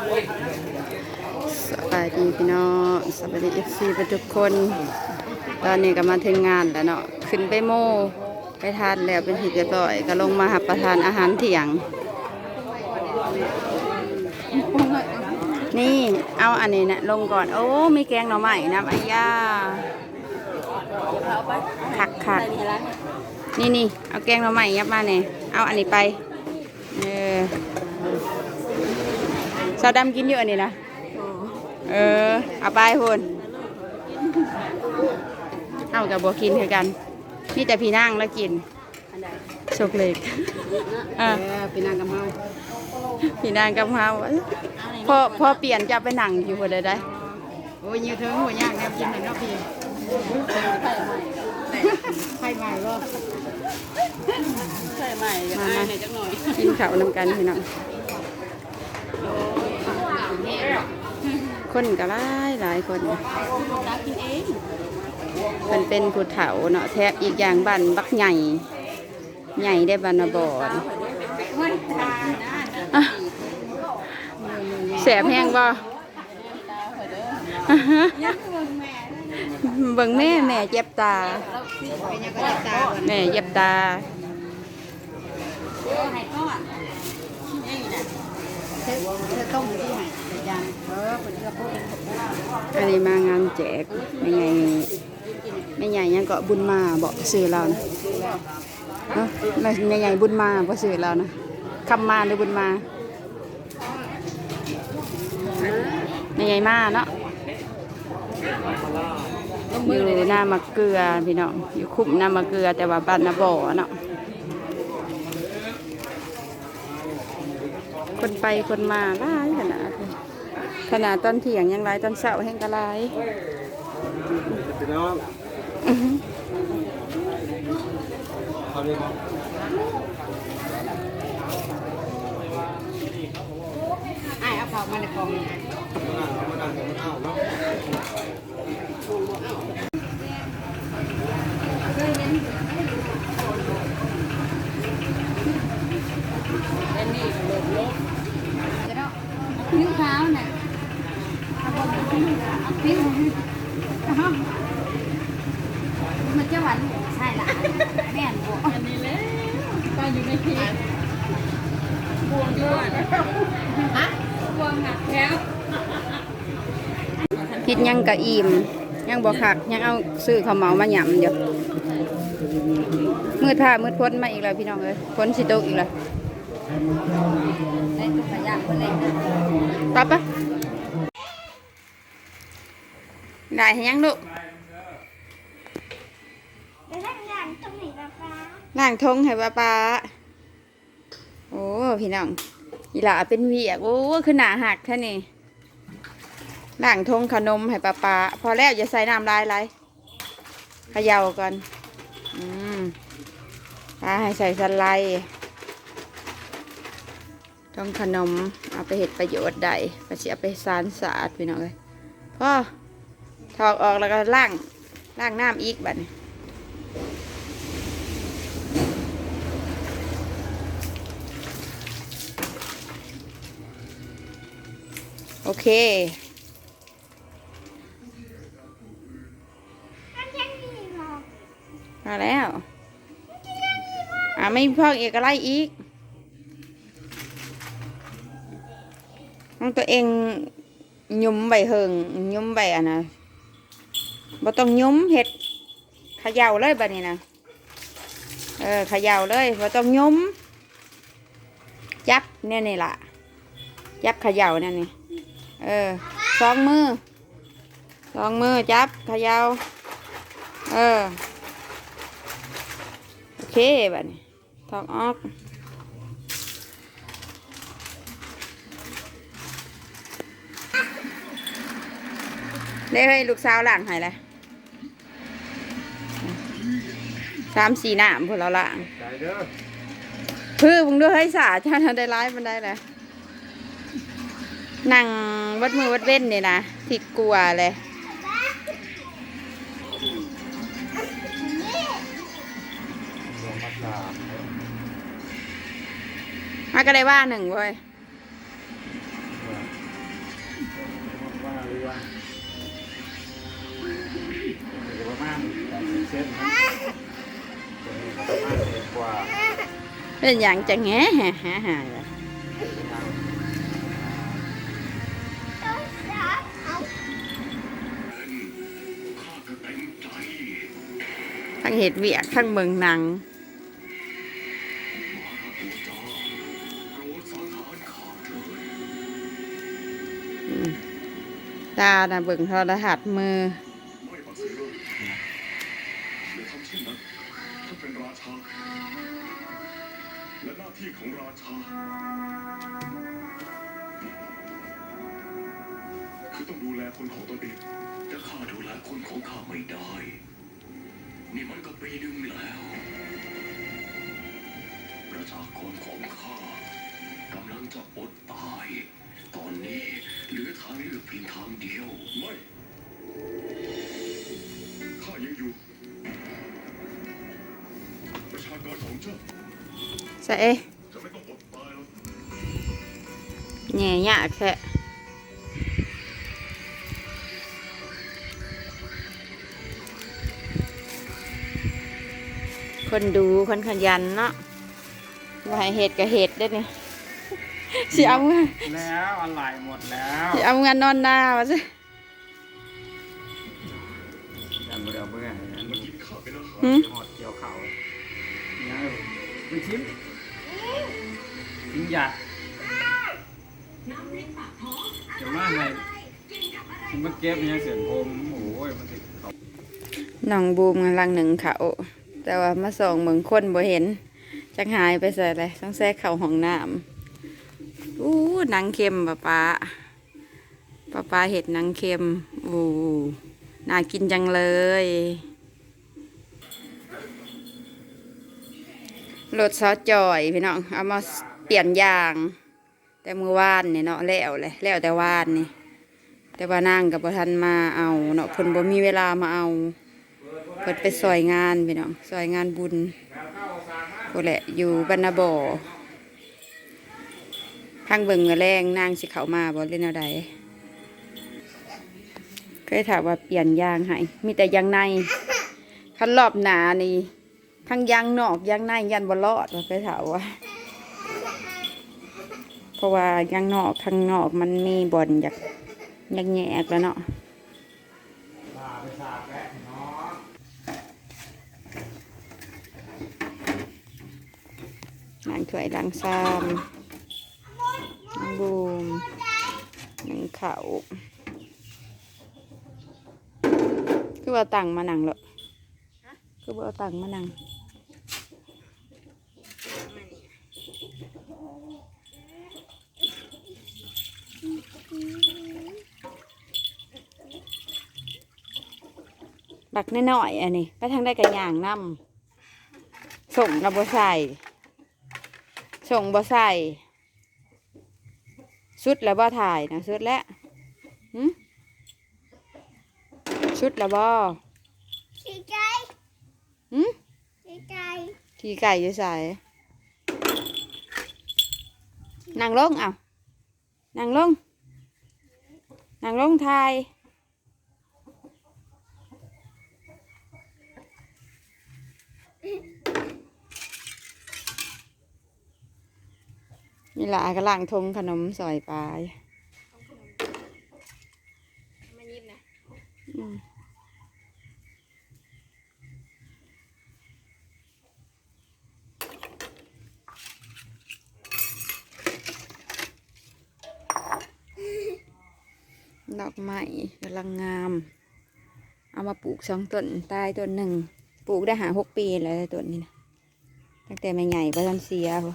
สบายดีพี่น้องสบายดีเอฟซีทุกคน ตอนนี้ก็มาถึงงานแล้วเนาะขึ้นไปโม่ไปทานแล้วเป็นที่เรียบร้อยก็ลงมาหับประทานอาหารเที่ยง นี่เอาอันนี้นะลงก่อน โอ้มีแกงหน่อไม้นะอ้ย่าขักขักนี่นี่เอาแกงหน่อไม้ยับมาเนี่ยเอาอันนี้ไปเออ สาวดำกินอยู่อันนี้นะเออเอาไปพูนเอากับบัวกินคือกันนี่แต่พี่นั่งแล้วกินโชคเล็กอะเป็นนางกำเมาพี่นางกับเฮาพอพอเปลี่ยนจะไปหนังอยู่คนใดได้โอ้ยยืดเถิงหัวยากแนวกินเห็นเนาะพี่ไข่ใหม่ก็ใช่ใหม่มามาจักหน่อยกินข้าวนำกันพี่น้อง คนก็หลายหลายคนมันเป็นผู้เฒ่าเนาะแทบอีกอย่างบ้านบักใหญ่ ใหญ่ได้บรรณบอนอะแสบแห้งบ่อ่าฮะเบิ่งแม่แม่เจ็บตาเป็นยังก็จะตาแม่เย็บตา ไข่ก้อนเองน่ะ เธอเธอต้มที่ไหนยันเออเป็นกระปุกอันนี้มางานแจกไม่ใหญ่ไม่ใหญ่ยังก็บุญมาบอกสื่อเรานะเนาะไม่ไม่ใหญ่บุญมาบอกสื่อเรานะคำมาหรือบุญมาไม่ใหญ่มาเนาะอยู่หน้ามะเกลือพี่น้องอยู่คุ้มหน้ามะเกลือแต่ว่าบ้านนาบ่อเนาะ คนไปคนมาหลายขนาดขนาดตอนเที่ยงยังหลายตอนเช้าแห้งกะหลายพี่น้องอื้อหือเขาเรียกว่าไอ้เอาข้ามาในกล่องนะ นิ้วเท้าน่ะปิ้ว มันจะหวานใช่ละแม่นบ่อันนี้เลยก็อยู่ในที่พวงด้วยฮะพวงหักแล้วพิษยังกะอิ่มยังบ่คักยังเอาซื้อข้าวเมามาหยำอยู่มืดผ้ามืดพ้นมาอีกแล้วพี่น้องเอ้ยพ้นสิโตอีกแล้วตุ๊กยางคนเล็กตับปะ ได้ให้ยังลูกนั่งงานตรงไหล้างทงให้ป้าป้าโอ้พี่น้องอีหล่าเป็นเวียกโอ้คือหนาหักแท่นี่ล้างทงขนมให้ป้าป้าพอแล้วอย่าใส่น้ำลายไหลเขย่าก่อนอืมป้าให้ใส่สไลด์ทงขนมเอาไปเห็ดประโยชน์ได้ก็สิเอาไปสารสะอาดพี่น้องเลยพ่อ ถอกออกแล้วก็ล้างล้างน้ำอีกบัดนี้โอเคมาแล้วอ่าไม่พอกเอกไรอีกต้องตัวเองยุ้มใบเหิงยุ้มใบอะนะ บ่ต้องยุ้มเห็ดขย่าเลยบัดนี้นะเออขย่าเลยบ่ต้องยุ้มจับเนี่ยนี่ล่ะจับขย่าเนี่ยนี่เออสองมือสองมือจับขย่าเออโอเคบัดนี้ถอกออกได้ให้ลูกสาวหลานหายเลยามสี่หนามพวกเราล่างใจเด้อพื้มึงด้วยให้สาชาติได้ร้ายมันได้เลยนั่งวัดมือวัดเว้นนี่นะผิดกลัวเลยลงมาสามมาก็ได้ว่าหนึ่งเว้ยว่าประมาณเส้น ว่าเป็นอย่างจะแง่หาหาหาล่ะต้องรักเทั้งเห็ดเวียกทั้งเบิงนังตาน่ะเบิ่งโทรหัสมือ ที่ของราชา คือต้องดูแลคนของตนเอง แต่ข้าดูแลคนของข้าไม่ได้ นี่มันก็ปีหนึ่งแล้ว ประชากรของข้ากำลังจะอดตาย ตอนนี้เหลือทางเลือกเพียงทางเดียว ไม่ ข้ายังอยู่ ประชากรของเจ้า ใส่ แง่ยากแค่คนดูคนขยันเนาะว่าให้เห็ดก็เห็ดได้อเนี่ยสิเอาเงินแล้วอะไรหมดแล้วสิเอาเงินนอนหน้าวะสิยันเบื่อเบื่อยันมันกินข้าเป็นอาหารหืมหอดเกี่ยวเขาเนี่ยไปชิมทิ้งยา เดี๋ยวมาให้มาเก็บเนี่ยเสียงผมโอ้ยมันติดน้องบูมกำลังหนึ่งเขาแต่ว่ามาส่องเมืองคนบ่เห็นจักหายไปใส่อะไรต้องแทรกเข่าห้องน้ำอู้นังเค็มป้าป้าป้าป้าเห็ดนังเค็มอู้น่ากินจังเลยรถซอสจอยพี่น้องเอามาเปลี่ยนยาง แต่มือวานเนี่ยเนาะแล้วเลยแล้วแต่วานนี่แต่ว่านางกับประทันมาเอาเนาะเพิ่นบ่มีเวลามาเอาเปิดไปซอยงานพี่น้องซอยงานบุญโอแหละอยู่บรรณบ่อทางเบิ่งเมื่อแรงนางสิเขามาบ่เล่นอาใดเคยถามว่าเปลี่ยนยางให้มีแต่ยางในคันรอบหนานี่ทั้งยางนอกยางในยันบ่รอดเคยถามว่า เพราะว่ายางนอกข้างนอกมันมีบ่อนอยากอยากแยกแล้วเนาะล้างถ้วยล้างซ้ำล้างบูมล้างเขาคือว่าตังมานังเหรอคือว่าตังมานัง ดักน้อยๆอันนี้ไปทางได้กันอย่างนำส่งระบบใส่ส่งบ่ใส่ชุดแล้วบ่ถ่ายนะชุดแล้วหึชุดแล้วบ่สีใจหึสีใจขี่ไก่อยู่ใส่นั่งลงเอานั่งลงนั่งลงถ่าย นี่ล่ะกำลังทงขนมซอยปลายมายิบนะอืมดอกไม้กำลังงาม เอามาปลูกสองต้นตายต้นหนึ่ง ปลูกได้หาหกปีแล้วต้นนี้นะตั้งแต่ไม่ใหญ่ประทันเสียพอ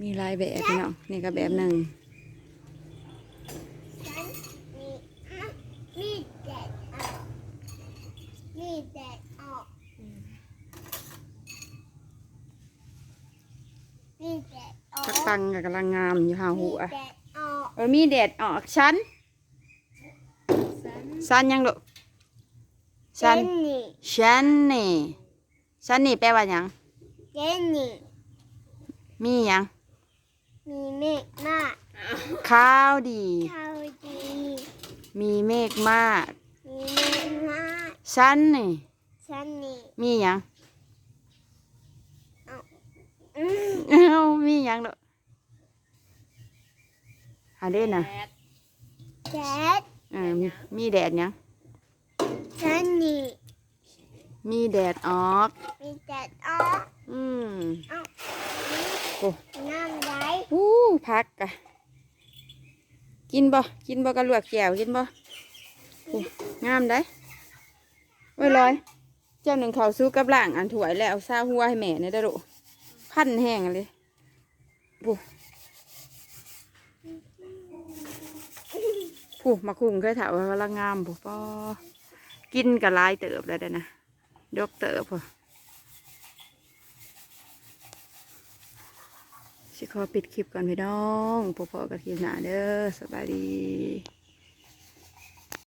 มีหลายแบบพี่น้องนี่ก็แบบหนึ่งฉันมีมีแดดออกมีแดดออกมีแดดออกพักปังก็กำลังงามอยู่หาหัวมีแดดออกเออมีแดดออกชั้นชั้นยังลูกเจชั้นนนี่ชั้นนี่ชั้นนี่แปลว่าหยังเจนนี่มีหยัง มีเมฆมากอ่าข้าวดีเขาดี มีเมฆมาก มีเนื้อมาฉันนี่ฉันนี่มีหยังอืมเอ้ามีหยังเด้ออันเด้น่ะแดดเออมีมีแดดหยังฉันนี่มีแดดออก มีแดดออกอืมนี่โอ้ น้ำไหล อู้พักกะกินบ่ กินบ่กระลวกแก้วกินบ่งามได้ไว้ลอย เจ้าหนึ่งเขาวสู้กับล่างอันถวยแล้วเอาซาหัวให้แม่ในเด้ดูพันแห้งเลยผู้ผู้มาคุ้งเคยถามว่าละงามผู้ปอกินกับลายเติบแล้วเด้อนะยกเติบพอ ขอปิดคลิปก่อนพี่น้องพอๆกับคลิปหน้าเด้อสบายดี